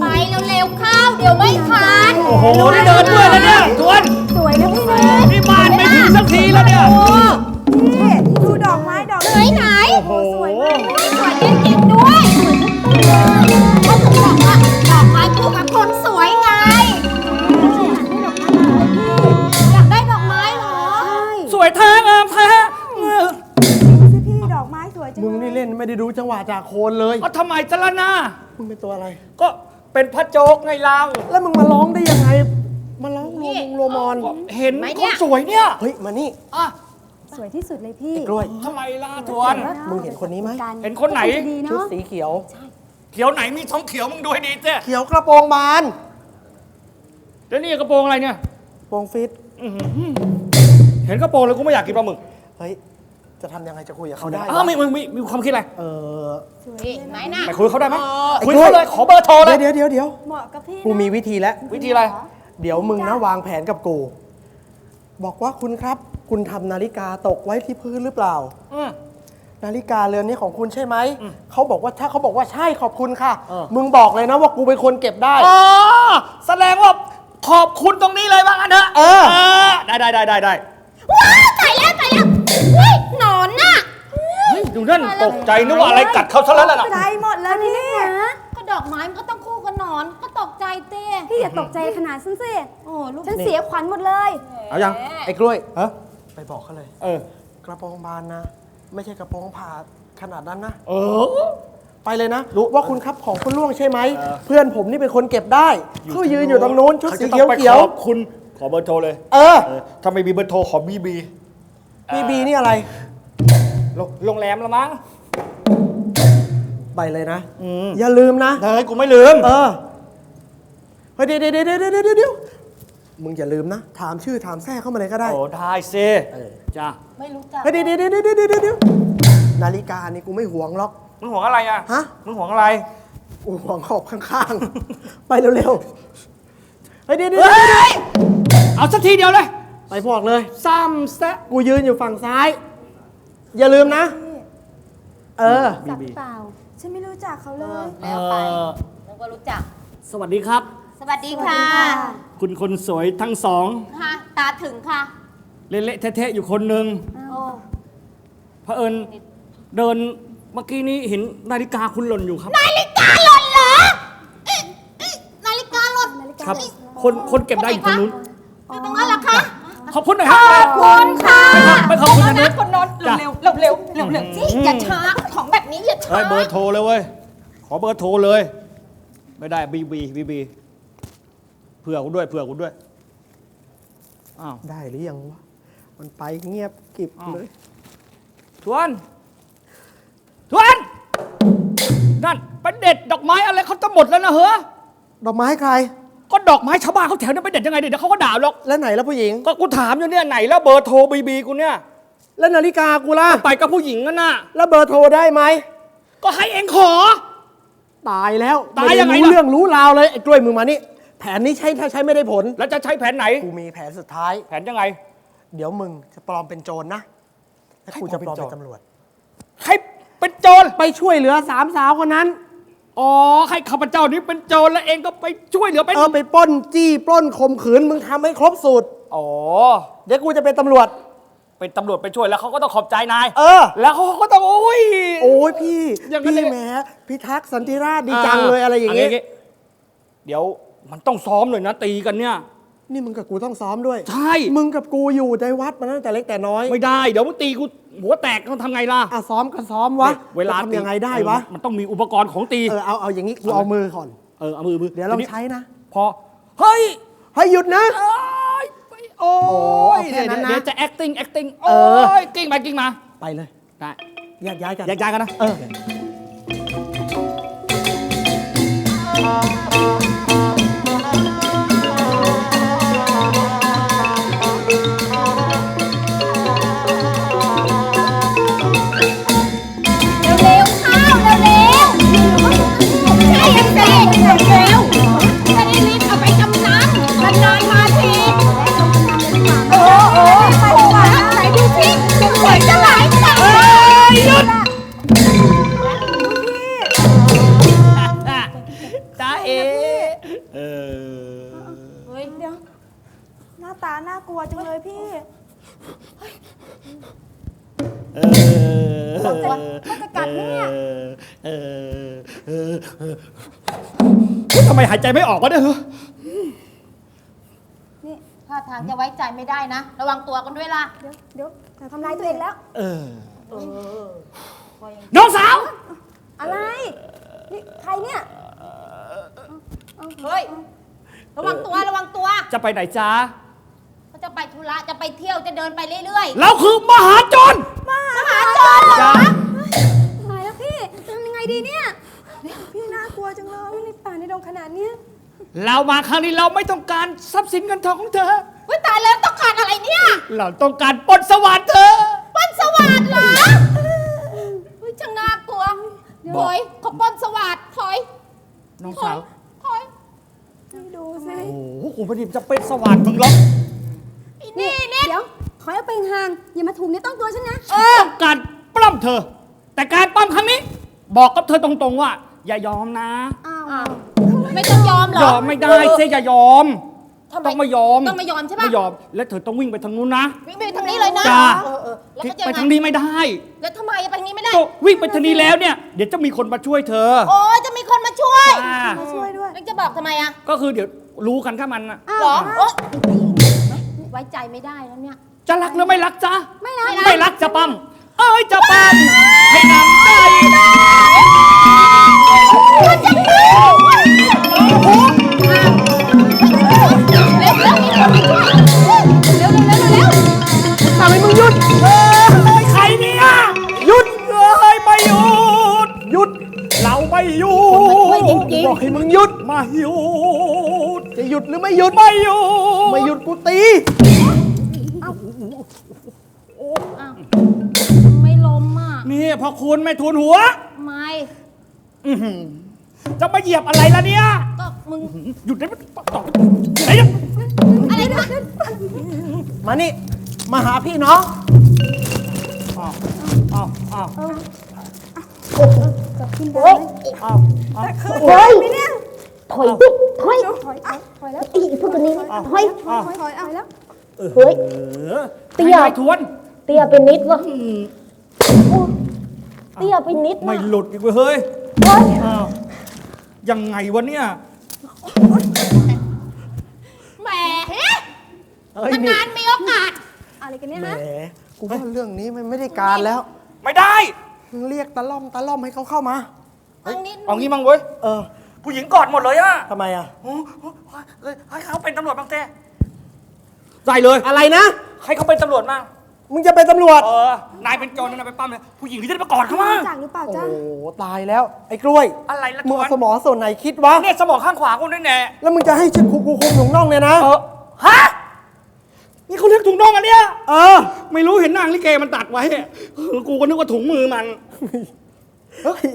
ไปเร็วๆเข้า เดี๋ยวไม่ทันโอ้โห นี่เดินด้วยแล้วเนี่ยทวน สวยนะพี่เนย นี่บ้านไม่ถึงสักทีแล้วเนี่ย โอ้ นี่เล่นไม่ได้ดูจังหวะจากโคนเลยเอาทำไมจะละนามึงเป็นตัวอะไร ก็เป็นพระโจกไงเราแล้วมึงมาร้องได้ยังไง มาร้องโรมงโรมอน ก็เห็นไหมคเนี่นยสวยเนี่ยเฮ้ย มานี่อะสวยที่สุดเลยพี่ไอ้กล้วย ทำไมล่ะทวน มึงเห็นคนนี้ไหมการเห็นคนไหน ดีชุดเนาะสีเขียว เขียวไหนมีท้องเขียวมึงดูให้ดีเจ้เขียวกระโปรงบาน แล้วนี่กระโปรงอะไรเนี่ย โปรงฟิตอื้อหือเห็นกระโปรงเลยกูไม่อยากกินปลาหมึก เฮ้ย จะทำยังไงจะคุยกับเขาได้อ้าววะไม่มึงมีมีความคิดอะไรเออ นี่เห็นไหมน่ะ ไปคุยกับเขาได้ไหมไอ้คุยกล้วยเขาเลยขอเบอร์โทรเลย เดี๋ยวเดี๋ยวเดี๋ยวเหมาะกับพี่กูมีวิธีแล้ว วิธีอะไร เดี๋ยวมึงนะวางแผนกับกู บอกว่าคุณครับ คุณทำนาฬิกาตกไว้ที่พื้นหรือเปล่า อืม นาฬิกาเรือนนี้ของคุณใช่ไหม เขาบอกว่าถ้าเขาบอกว่าใช่ขอบคุณค่ะ เออ มึงบอกเลยนะว่ากูเป็นคนเก็บได้ อ๋อแสดงว่าขอบคุณตรงนี้เลยว่างั้นเถอะเออ ได้ได้ได้ได้ได้ว้าวตายแล้วตายแล้ว เฮ้ยหนอนน่ะเฮ้ยดูนั่นตกใจนึกว่าอะไรกัดเขาซะแล้วล่ะใจหมดแล้วพี่ก็ดอกไม้มันก็ต้องคู่กับหนอนก็ตกใจเต้พี่อย่าตกใจขนาดฉันสิโอ้ลูกฉันเสียขวัญหมดเลยเอายังไอ้กล้วยเออไปบอกเขาเลย เออ กระโปรงบานนะ ไม่ใช่กระโปรงผ่าขนาดนั้นนะ เออ ไปเลยนะว่าคุณครับของคุณล่วงใช่ไหมเออเพื่อนผมนี่เป็นคนเก็บได้เขายืนอยู่ตรงนู้นชุดขาสีจะต้เขียวองไปเขียวขอบคุณขอเบอร์โทรเลยเออเออ ถ้าไม่มีเบอร์โทรขอบีบี บีบีนี่อะไรโรงแรมละมั้ง ไปเลยนะ อืม อย่าลืมนะ เฮ้ยกูไม่ลืม เออ เฮ้ยเดี๋ยวเดี๋ยวเดี๋ยวเดี๋ยวเดี๋ยวเดี๋ยวมึงอย่าลืมนะ ถามชื่อถามแท้เข้ามาเลยก็ได้ โอ้ได้สิเออจ้าไม่รู้จักเฮ้ยเดี๋ยวเดี๋ยวเดี๋ยวเดี๋ยวเดี๋ยวเดี๋ยวนาฬิกานี่กูไม่หวงหรอก มึงห่วงอะไรอะฮะ มึงห่วงอะไร กูหวงขอบข้างๆ ไปเร็วๆ เฮ้ยเดี๋ยวเดี๋ยวเฮ้เดี๋ยวยเอาสักทีเดียวเลย ไปพวกเลย ซ้ำแซะกูยืนอยู่ฝั่งซ้าย อย่าลืมนะเออจับเปล่า ฉันไม่รู้จักเขาเลยแล้วไปนึกว่ารู้จัก สวัสดีครับ สวัสดีค่ะคุณคนสวยทั้งสองค่ะตาถึงค่ะ เละๆเทะๆอยู่คนหนึ่งโอ้เผอิญเดินเมื่อกี้นี้เห็นนาฬิกาคุณหล่นอยู่ครับ นาฬิกาหล่นเหรอเอ๊ะเอ๊ะนาฬิกาหล่น นาฬิกาครับ คนคนเก็บได้อยู่ตรงนู้นอยู่ตรงนั้นเหรอคะ ขอบคุณหน่อยคขรับอบคุณค่ะไม่ขอบคุณนะนะคนนนจ้ะเร็วเร็วเร็วเร็วเร็วสิอย่าช้าของแบบนี้อย่าช้า เฮ้ยเบอร์โทรเลยเว้ย ขอเบอร์โทรเลย ไม่ได้บีบีบีบีเผื่อกูด้วยเผื่อกูด้วย อ้าว ได้หรือยังวะ มันไปเงียบกริบอ้าว เลย ทวน ทวน นั่นไปเด็ดดอกไม้อะไรเขาจะหมดแล้วนะเฮ้อดอกไม้ใคร ก็ดอกไม้ชาวบ้านเขาแถวนั้นไปเด็ดยังไงเดี๋ยวเขาก็ด่าหรอกแล้วไหนแล้วผู้หญิง ก็กูถามอยู่เนี่ยไหนแล้วเบอร์โทรบีบีกูเนี่ยแล้วนาฬิกากูล่ะไปกับผู้หญิงนั่นน่ะ แล้วเบอร์โทรได้ไหมก็ให้เองขอ ตายแล้วตายยังไงม่ด้รู้ล่ะเรื่องรู้ราวเลยไอ้กล้วยมึงมานี่ แผนนี้ใช้ถ้าใช้ไม่ได้ผล แล้วจะใช้แผนไหน กูมีแผนสุดท้าย แผนยังไง เดี๋ยวมึงจะปลอมเป็นโจรนะแล้วกูจะปลอมเป็นตำรวจ ให้เป็นโจรไปช่วยเหลือสามสาวคนนั้น อ๋อให้ข้าพเจ้านี้เป็นโจรแล้วเองก็ไปช่วยเหลือเป็นเออไปปล้นจี้ปล้นข่มขืนมึงทำให้ครบสูตร อ๋อ เดี๋ยวกูจะเป็นตำรวจ เป็นตำรวจไปช่วยแล้วเขาก็ต้องขอบใจนายเออ แล้วเขาก็ต้องโอ้ย โอ้ยพี่อย่างนั้นพี่เลย แหมพิทักษ์สันติราชดีจังเลยอะไรอย่างเงี้เงี้ยเดี๋ยวมันต้องซ้อมหน่อยนะตีกันเนี่ย นี่มึงกับกูต้องซ้อมด้วย ใช่ มึงกับกูอยู่ในวัดมาตั้งแต่เล็กแต่น้อยไม่ได้ เดี๋ยวมึงตีกูหัวแตกต้องทำไงล่ะ อะซ้อมก็ซ้อมวะเวลาจะทำยังไงได้วะเออมันต้องมีอุปกรณ์ของตี เออเอาเอาอย่างนี้กูเอามือก่อน เออเอามือมือเดี๋ยวเราทีนี้ใช้นะ พอ เฮ้ย ให้หยุดนะเอ้ยโอ้โอ้ยเอาแค่นั้นนะเดี๋ยวจะ acting acting เอโอ้อยกิ้งไปกิ้งมา ไปเลยได้แยกย้ายกันแยกย้ายกันนะเออ เออเออเออทำไมหายใจไม่ออกวะเนี่ยนี่ท่าทางจะไว้ใจไม่ได้นะ ระวังตัวกันด้วยล่ะ เดี๋ยวเดี๋ยวจะทำร้ายตัวเองแล้ว เออน้องสาว อะไรนี่ใครเนี่ยเฮ้ย ระวังตัวระวังตัวจะไปไหนจ้าเขาจะไปธุระจะไปเที่ยวจะเดินไปเรื่อยเราคือมหาจร ๆมหาโจรเหรอ จ้า ตายแล้วพี่จะทำยังไงดีเนี่ย พี่น่ากลัวจังเลยในป่าในดงขนาดเนี้ย เรามาครั้งนี้เราไม่ต้องการทรัพย์สินเงินทองของเธอเฮ้ยตายแล้วต้องการอะไรเนี่ยเราต้องการปลดสวัสดิ์เธอ ปล้นสวัสดิ์เหรอเฮ้ยช่างน่ากลัวบอก ถอยเขาปล้นสวัสดิ์ถอยน้องถอสาวยถอยนี่ดูสิโอ้โหกูไม่ได้จะเป็นสวัสดิ์มึงหรอกอีนี่นี่เดี๋ยวขอให้ไปห่างอย่ามาถูกเนี้อต้องตัวฉันนะเออต้องการปล้ำเธอ แต่การปล้ำครั้งนี้ บอกกับเธอตรงๆว่า อย่ายอมนะอ้าว อ้าวไม่ต้องยอมเหรอยอมไม่ได้เซอย่ายอม ทำไม ต้องไม่ยอมต้องไม่ยอมใช่ปะ ไม่ยอม และเธอต้องวิ่งไปทางนู้นนะ วิ่งไปทางนี้เลยนะจ้า เออเออแล้วก็จะไปยังทางไงนี้ไม่ได้แล้วทำไมไปทางนี้ไม่ได้ ก็วิ่งไปทางนี้แล้วเนี่ย เดี๋ยวจะมีคนมาช่วยเธอโอ้ยจะมีคนมาช่วยอ่ามาช่วยด้วยแล้วจะบอกทำไมอะก็คือเดี๋ยวรู้กันแค่มันน่ะอ้าวเหรอฮะโอ๊ยไว้ใจไม่ได้แล้วเนี่ย จะรักหรือไม่รักจ๊ะไม่รัก ไม่รักจะปั้มเอ้ยจะปั้มให้นำใจ ทำให้มึงหยุดเอ้ยใครเนี่ยหยุดเอ้ยไม่หยุดหยุด เราไม่หยุดช่วยจริงบอกให้มึงหยุดไม่หยุดจะหยุดหรือไม่หยุด ไม่หยุดไม่หยุดกูตีๆอ้าวไม่ล้มอะนี่พอคุณไม่ทุนหัวไม่ อื้อหือจะมาเหยียบอะไรล่ะเนี่ย ก็มึงหยุดได้ไหมต่อไหนเนี่ยอะไรนะมานี่ มาหาพี่น้องอ้าวอ้าวอ้าวกับคุณได้ไหมอ้าวอ้าวเฮ้ยไหมเนี่ยถอยดิถอยถอยถอยแล้วอีพวกนี้ถอยถอยถอยเอาแล้วเฮ้ยเออเตี้ยให้ทวน เตี้ยไปนิดวะโอ้เตี้ยไปนิดไม่นะหลุดอีกเว้ย เฮ้ยเฮ้ยอ้าวยังไงวะเนี่ยแหมเฮ้ยนี่นานๆมีโอกาส อะไรกันเนี่ยแหมฮะกูว่าเรื่องนี้มันไม่ได้การแล้วไม่ได้ มึงเรียกตะล่อมตะล่อมให้เขาเข้ามาทางนี้เอางี้มั้งเว้ย เออผู้หญิงกอดหมดเลยอะทำไมอะ โอ้โหเลยให้เขาเป็นตำรวจบ้างเต้ใส่เลย อะไรนะ ให้เขาเป็นตำรวจบ้าง มึงจะเป็นตำรวจ เออ นายเป็นโจรนายไปปั้มเลยผู้หญิงที่จะได้มากอดเขามารู้จักหรือเปล่าโอ้จ๊ะโหตายแล้ว ไอ้กล้วย อะไรละมึงทวเอานสมองส่วนไหนคิดวะ เนี่ยสมองข้างขวาคุณด้วยแน่แล้วมึงจะให้ชิดกูกูคุมหนุ่งน่องเนี่ยนะ เออ ฮะ นี่เขาเรียกถุงน่องอันเนี้ย เออ ไม่รู้เห็นนางลิเกมันตัดไว้เออกูก็นึกว่าถุงมือมัน เฮ้ย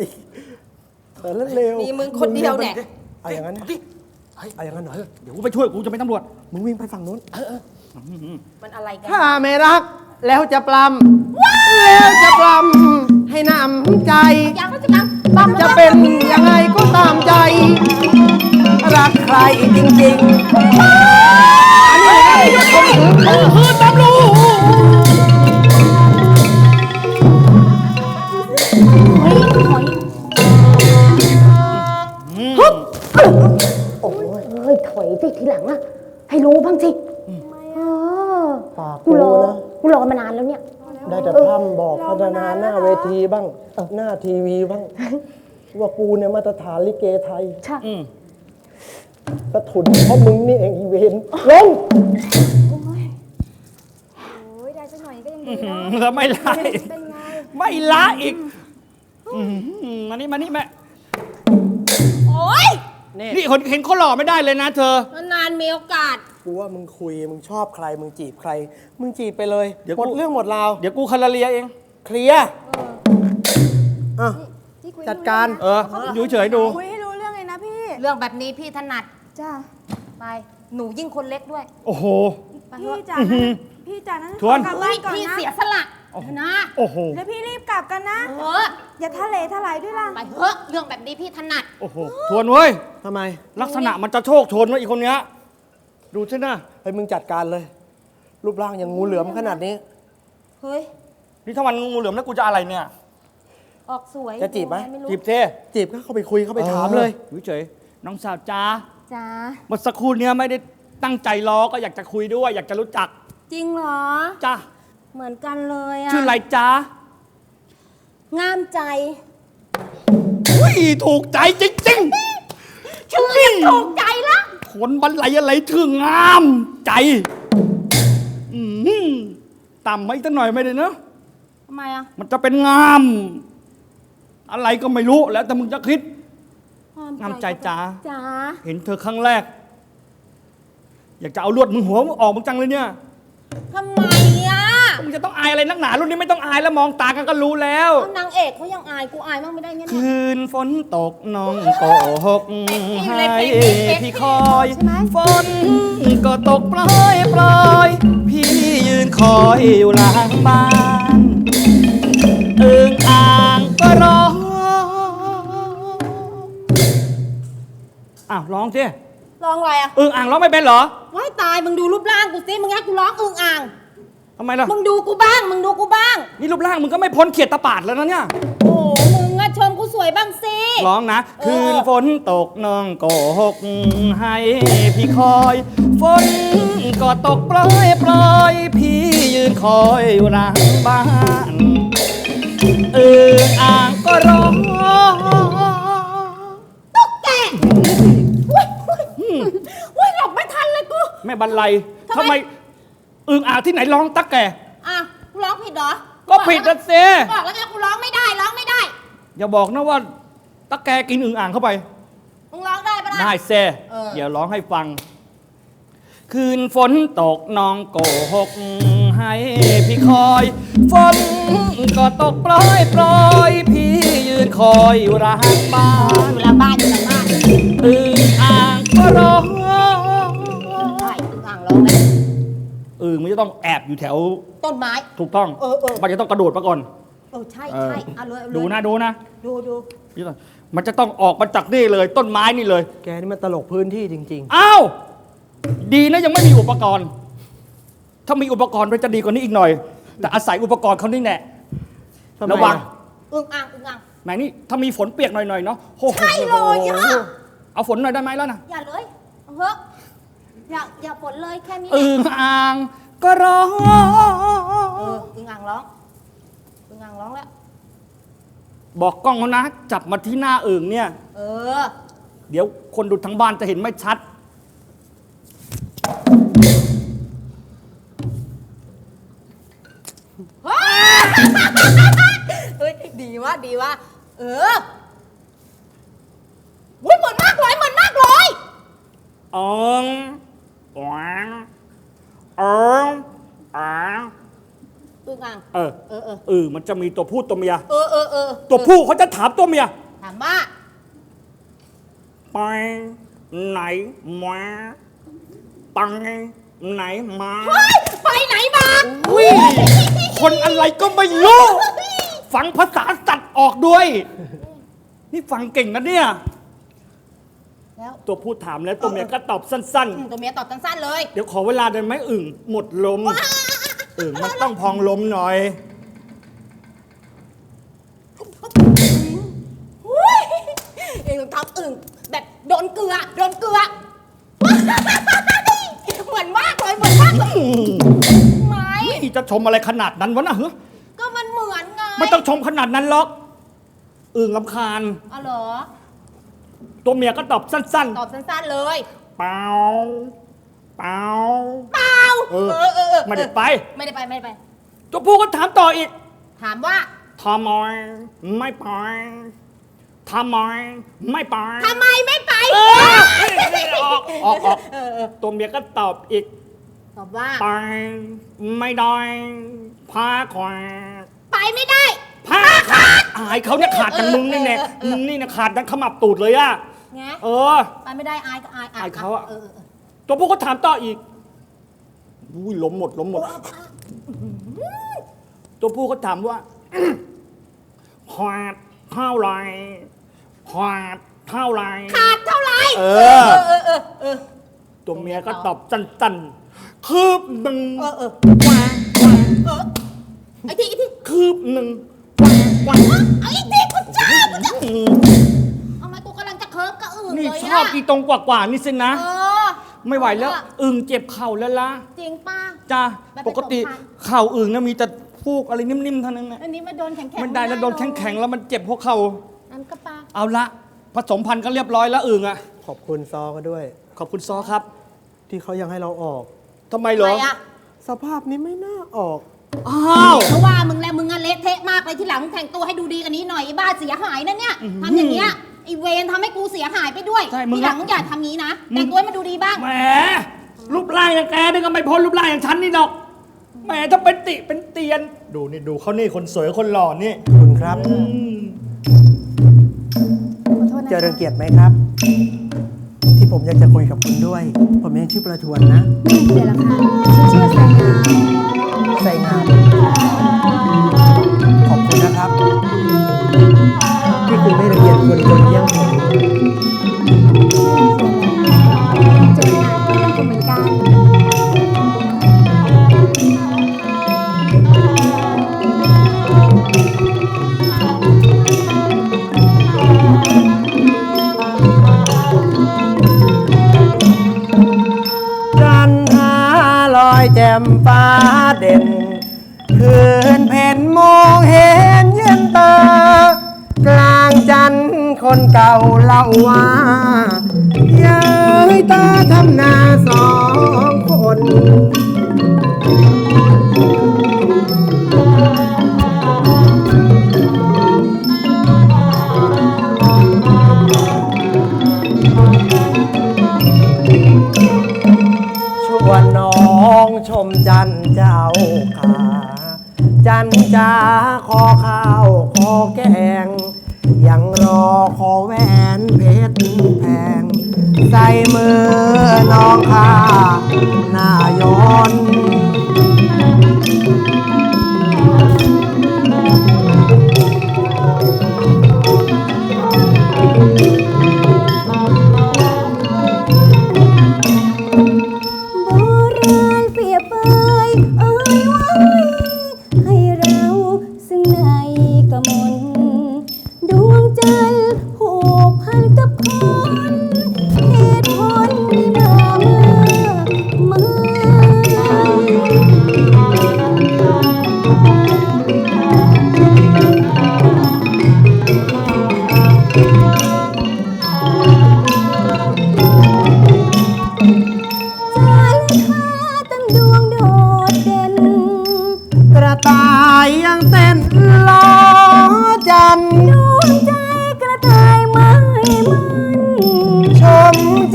เออเร็วมีมึงคนเดียวเนี่ย เอาอย่างนั้นนะดิเอาอย่างนั้นหน่อยเดี๋ยวกูไปช่วยกูจะเป็นตำรวจ มึงวิ่งไปฝั่งนู้น มันอะไรกัน ถ้าไม่รัก แล้วจะปลำแล้วจะปลำให้นำใจยังก็จะยังปั๊มจะเป็นยังไงก็ตามใจ รักใครจริงๆอันนี้คือตำรวจเฮ้ยถอยฮึบโอ้ยเฮ้ยถอยสิทีหลังอะให้รู้บ้างสิเออ ปากกูกูรอนะ กูรอมานานแล้วเนี่ย ได้แต่พร่ำบอกพัฒนาหน้าเวทีบ้าง หน้าทีวีบ้าง ว่ากูเนี่ยมาตรฐานลิเกไทยใช่อืมกระถุนเพราะมึงนี่เองอีเวนลงโอ้ยได้สักหน่อยก็ยังดีเนาะแล้วไม่ละอีกเป็นไงไม่ละอีกอื้อหือมานี่มานี่แม่โอ๊ยนี่คนเห็นเขาหล่อไม่ได้เลยนะเธอนานๆมีโอกาส กูว่ามึงคุยมึงชอบใคร มึงจีบใคร มึงจีบไปเลยเดี๋ยวหมดกูเรื่องหมดราวเดี๋ยวกูคาราเลียเอง เคลียร์อะที่คุยจัดการ เอออยู่เฉยๆดู คุยให้รู้เรื่องเลยนะพี่ เรื่องแบบนี้พี่ถนัดจ้าไป หนูยิ่งคนเล็กด้วยโอ้โห ไปเถพี่อะจ๋านะพี่จ๋านะทวนขอกลับเฮ้บ้ายนก่อนพี่นะ เสียสละนะโอ้โห แล้วพี่รีบกลับกันนะ เอออย่าทะเลทลายด้วยล่ะ ไปเถอะเรื่องแบบนี้พี่ถนัด โอ้โห ทวนเว้ยทำไม ลักษณะมันจะโชคโชนวะอีกคนเนี้ย ดูสินะเฮ้ยมึงจัดการเลย รูปร่างอย่างงูเหลือมขนาดนี้ เฮ้ย นี่ถ้ามันงูเหลือมแล้วกูจะอะไรเนี่ย ออกสวยจะจีบไหมไม่รู้จีบเท่จีบก็เข้าไปคุยเข้าไปถามเลย เฉยๆน้องสาวจ้าจ้าเมื่อสักครู่เนี้ยไม่ได้ตั้งใจรอก็อยากจะคุยด้วย อยากจะรู้จักจริงเหรอ จ้าเหมือนกันเลยอะชื่ออะไรจ้างามใจ อุ้ยถูกใจจริงๆ ชื่อนี่ถูกใจละ ผลบรรลัยอะไรถึงงาม ใจอืมต่ำไม่ตั้งหน่อยไม่ได้เนอะทำไมอะมันจะเป็นงาม อะไรก็ไม่รู้แล้วแต่มึงจะคิด งามใจจ้าจ้าเห็นเธอครั้งแรก อยากจะเอาลวดมึงหัวมึงออกมึงจังเลยเนี่ย ทำไมอะมึ งจะต้องอายอะไรนักหนารุ่นนี้ไม่ต้องอายแล้วมองตากันก็รู้แล้ว เอานางเอกเขายังอายกูอายบ้างไม่ได้ไงเนี่ย คืนฝนตกน้องโกหกให้พี่คอยใช่ไหม ฝนก็ตกปล่อยปล่อยพี่ยืนคอยอยู่หลังบ้านเอิงอ่างก็ร้องอ้าวร้องสิร้องอะไรอะเอิงอ่างร้องไม่เป็นเหรอว้ายตายมึงดูรูปร่างกูสิมึงให้กูร้องอึ่งอ่าง ทำไมล่ะ มึงดูกูบ้าง มึงดูกูบ้าง นี่รูปร่างมึงก็ไม่พ้นเขียดตะปาดแล้วนะเนี่ย โอ้โหมึงอะชมกูสวยบ้างสิ ร้องนะ เออ คืนฝนตกน้องโกหกให้พี่คอย ฝนก็ตกปล่อยปล่อยพี่ยืนคอยอยู่หลังบ้านเอออ่างก็ร้องตุ๊กแกว้ยว้ยว้ยหลบไม่ทันเลยกู แม่บรรลัยทำไมทำไม อึงอ่างที่ไหนร้องตักแก อะกูร้องผิดเหรอก็ผิดนะเซบอกแล้วไงกูร้องไม่ได้ร้องไม่ได้ อย่าบอกนะว่าตักแกกินอึงอ่างเข้าไป มึงร้องได้ปะล่ะ ได้เซเออ เดี๋ยวร้องให้ฟัง คืนฝนตกน้องโกหกให้พี่คอย ฝนก็ตกปล่อยปล่อยพี่ยืนคอยอยู่ร้านบ้าอนยู่หลังบ้านอยู่หลังบ้านอึงอ่างก็ร้องใช่อึ่งอ่างร้องเลย อึงมันจะต้องแอบอยู่แถวต้นไม้ ถูกต้อง เออเออ มันจะต้องกระโดดมาก่อน เออใช่เออใช่เอาเลยเอาเลยดูนะดูนะดูดูมันจะต้องออกมาจากนี่เลย ต้นไม้นี่เลย แกนี่มันตลกพื้นที่จริง อ้าว ดีนะยังไม่มีอุปกรณ์ ถ้ามีอุปกรณ์มันจะดีกว่านี้อีกหน่อย แต่อาศัยอุปกรณ์เขานี่แน่ๆทำไมระวังออึ่งอ่างอึ่งอ่างแหมนี่ถ้ามีฝนเปียกหน่อยๆเนาะโอ้โหใช่เลยอะเอาฝนหน่อยได้ไหมแล้วนะอย่าเลยเอาเถอะ อย่าอย่าฝนเลยแค่นี้อึ่งอ่างก็ร้องเอออึ่งอ่างร้องอึ่งอ่างร้องแล้ว บอกกล้องเขานะ จับมาที่หน้าอึ่งเนี่ย เออ เดี๋ยวคนดูทั้งบ้านจะเห็นไม่ชัด เฮ้ยดีวะดีวะเออวุ้ยเหมือนมากเลยเหมือนมากเลยเอิงหวางเอิง อ่างอึ่งอ่างเออเออเออเออมันจะมีตัวผู้ตัวเมีย เออเออเออตัวผู้เขาจะถามตัวเมีย ถามว่าไปไหนมาไปไหนมาเฮ้ยไปไหนมาคนอะไรก็ไม่รู้ ฟังภาษาสัตว์ออกด้วย นี่ฟังเก่งนะเนี่ย แล้วตัวผู้ถามแล้วตัวเมียก็ตอบสั้น อืมตัวเมียตอบสั้นๆเลยๆ เดี๋ยวขอเวลาได้ไหมอึ่งหมดลมอึ่งมันต้องพองลมหน่อยหุ้ยเองทำอึ่งแบบโดนเกลือ โดนเกลือเหมือนมากเลยเหมือนมากเลยไหมนี่จะชมอะไรขนาดนั้นวะนะเฮ้ยก็มันเหมือนไงไม่ต้องชมขนาดนั้นหรอกอึ่งลำคาญ อ๋อเหรอ ตัวเมียก็ตอบสั้นตอบสั้นๆเลยๆ เปล่าเปล่า เปล่าเออเออเออเออไม่ได้ไป ไม่ได้ไปไม่ได้ไป ตัวผู้ก็ถามต่ออีกถามว่าทำไมไม่ไปทำไมไม่ไปทำไมไม่ไปเออออกออกออกเออเออตัวเมียก็ตอบอีก ตอบว่า ไปไม่ได้พาขวาไปไม่ได้ พาขาดอายเขาเนี่ยขาดกันมึงนี่แน่เออเออเออมึงนี่นะขาดดังขมับตูดเลยอะ ไงเออ ไปไม่ได้อายก็อายอายเขาอะ เออเออตัวผู้ก็ถามต่ออีกอุ้ยล้มหมดล้มหมด ตัวผู้เขาถามว่าพอดเท่าไหรพอดเท่าไหร ขาดเท่าไหร่เออตัวเมียก็ตอบตันๆ คืบหนึ่งเออเออวางวางเออไอ้ที่ไอ้ที่คืบหนึ่งวางไอ้ที่คุณเจ้าคุณเจ้าทำไม กูกำลังจะเคิร์ฟกระอื่นนี่เลยชอบอะอีตรงกว่าๆนี่สินะ เออไม่ไหวแล้ว อึ่งเจ็บเข่าแล้วล่ะจริงป้า จ้าแบบเป็นปกติสงครามเข่าอึ่งนะมีแต่ฟูกอะไรนิ่มๆเท่านั้นนะอันนี้มาโดนแข็งๆไม่ได้แล้วโดนแข็งๆแล้วมันเจ็บหัวเข่านั่นก็ป้าเอาละ ผสมพันธุ์ก็เรียบร้อยแล้วอึ่งอะ ขอบคุณซอก็ด้วย ขอบคุณซอครับที่เขายังให้เราออก ทำไมเหรทำอไมอะสภาพนี้ไม่น่าออก อ้าว เพราะว่ามึงแหละมึงอะเละเทะมากเลยที่หลังแต่งตัวให้ดูดีกันนี้หน่อยไอ้บ้าเสียหายนะเนี่ยทำอย่างเงี้ยไอ้เวรทำให้กูเสียหายไปด้วยใช่มึงที่หลังมึงอย่าทำงี้นะแต่งตัวให้มันดูดีบ้าง แหมรูปร่างอย่างแกนี่ก็ไม่พ้นรูปร่างอย่างฉันนี่ดอกแหมถ้าเป็นติเป็นเตียน ดูนี่ดูเขานี่คนสวยคนหล่อนี่ขอบคุณครับ อืมขอโทษนะจะรังเกียจไหมครับ ที่ผมอยากจะคุยกับคุณด้วย ผมยังชื่อประทวนนะ ไม่เกลียดหรอกค่ะฉันชื่อสายงามใส่งาม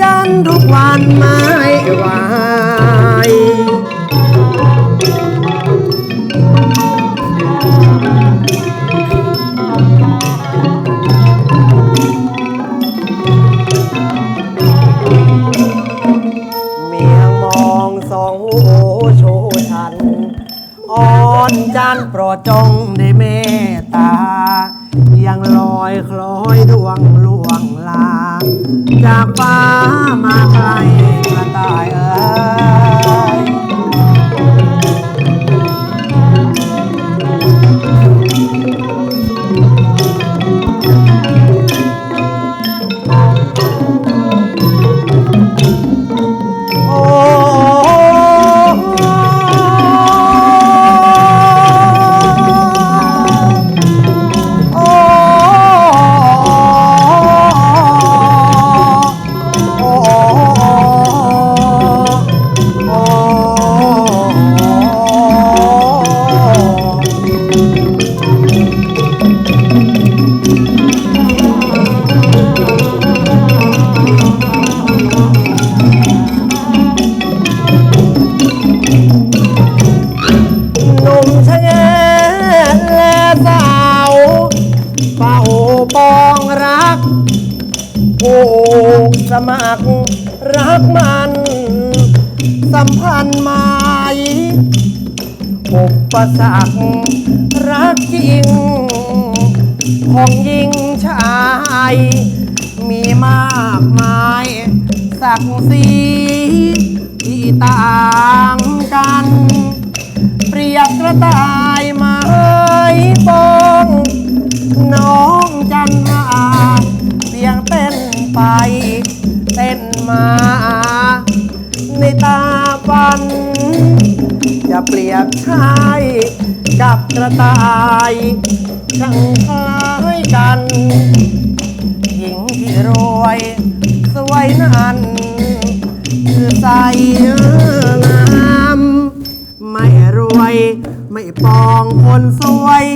จันทร์ทุกวันไม่ว่า จา กมัน สัมพันธ์หมายอุปสรรครักจริง ของหญิงชาย มีมากมาย ศักดิ์ศรีที่ต่างกัน เปรียบกระต่ายไม้ปองน้องจันทราเสียงเต้นไป มา ในตาฟัน จะเปรียบชายกับกระต่ายช่างคล้ายกัน หญิงที่รวย สวยนั้น คือใจงาม ไม่รวย ไม่ปองคนสวย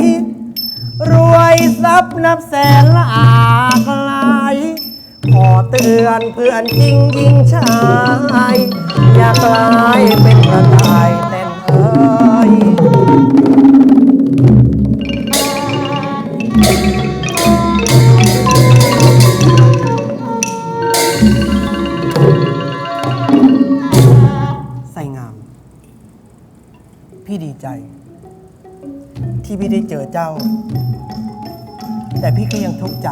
รวยทรัพย์นับแสนหลากลาย ขอเตือนเพื่อนจริงยิงชาย อย่ากลายเป็นกระต่ายเต้นเอ้ยใส่งาม พี่ดีใจ ที่พี่ได้เจอเจ้า แต่พี่ก็ยังทุกข์ใจ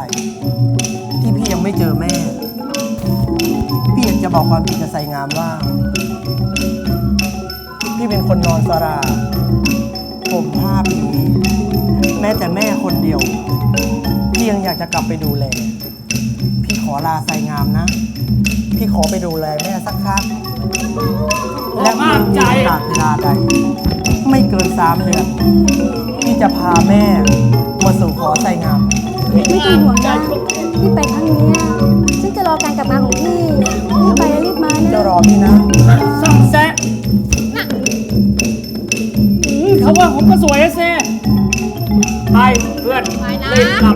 ที่พี่ยังไม่เจอแม่ พี่อยากจะบอกความจริงกับใส่งามว่า พี่เป็นคนนอนสราผมผ้าผีแม้แต่แม่คนเดียว พี่ยังอยากจะกลับไปดูแล พี่ขอลาใส่งามนะ พี่ขอไปดูแลแม่สักครั้งและมากใจกาสเวลาใด ไม่เกินสามเดือนที่จะพาแม่มาสู่ขอใส่งาม ไม่ต้องห่วงนะที่ไปครั้งเนี้ยฉันจะรอการกลับมาของพี่รีบไปแล้วรีบมาจะนะรอพี่นะสั่งแซะอืมเขาว่าผมก็สวยอะเซ่ไปเพื่อนไปนะรีบกลับ